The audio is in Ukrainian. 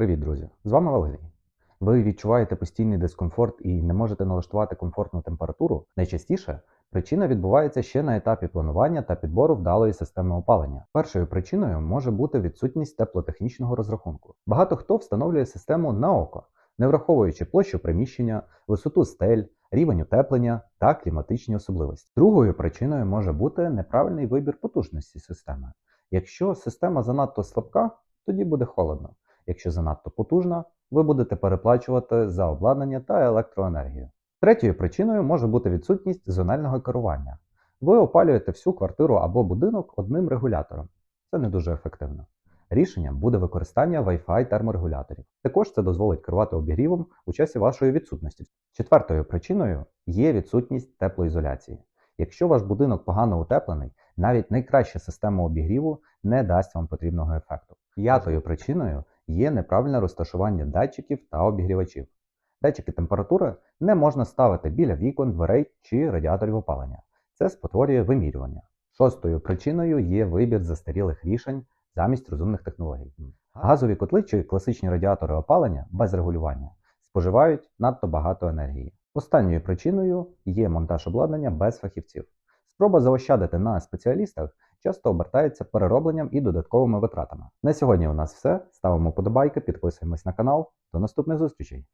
Привіт, друзі! З вами Валерій. Ви відчуваєте постійний дискомфорт і не можете налаштувати комфортну температуру. Найчастіше причина відбувається ще на етапі планування та підбору вдалої системи опалення. Першою причиною може бути відсутність теплотехнічного розрахунку. Багато хто встановлює систему на око, не враховуючи площу приміщення, висоту стель, рівень утеплення та кліматичні особливості. Другою причиною може бути неправильний вибір потужності системи. Якщо система занадто слабка, тоді буде холодно. Якщо занадто потужна, ви будете переплачувати за обладнання та електроенергію. Третьою причиною може бути відсутність зонального керування. Ви опалюєте всю квартиру або будинок одним регулятором. Це не дуже ефективно. Рішенням буде використання Wi-Fi терморегуляторів. Також це дозволить керувати обігрівом у часі вашої відсутності. Четвертою причиною є відсутність теплоізоляції. Якщо ваш будинок погано утеплений, навіть найкраща система обігріву не дасть вам потрібного ефекту. П'ятою причиною є неправильне розташування датчиків та обігрівачів. Датчики температури не можна ставити біля вікон, дверей чи радіаторів опалення. Це спотворює вимірювання. Шостою причиною є вибір застарілих рішень замість розумних технологій. Газові котли чи класичні радіатори опалення без регулювання споживають надто багато енергії. Останньою причиною є монтаж обладнання без фахівців. Спроба заощадити на спеціалістах часто обертається переробленням і додатковими витратами. На сьогодні у нас все. Ставимо подобайки, підписуємось на канал. До наступних зустрічей!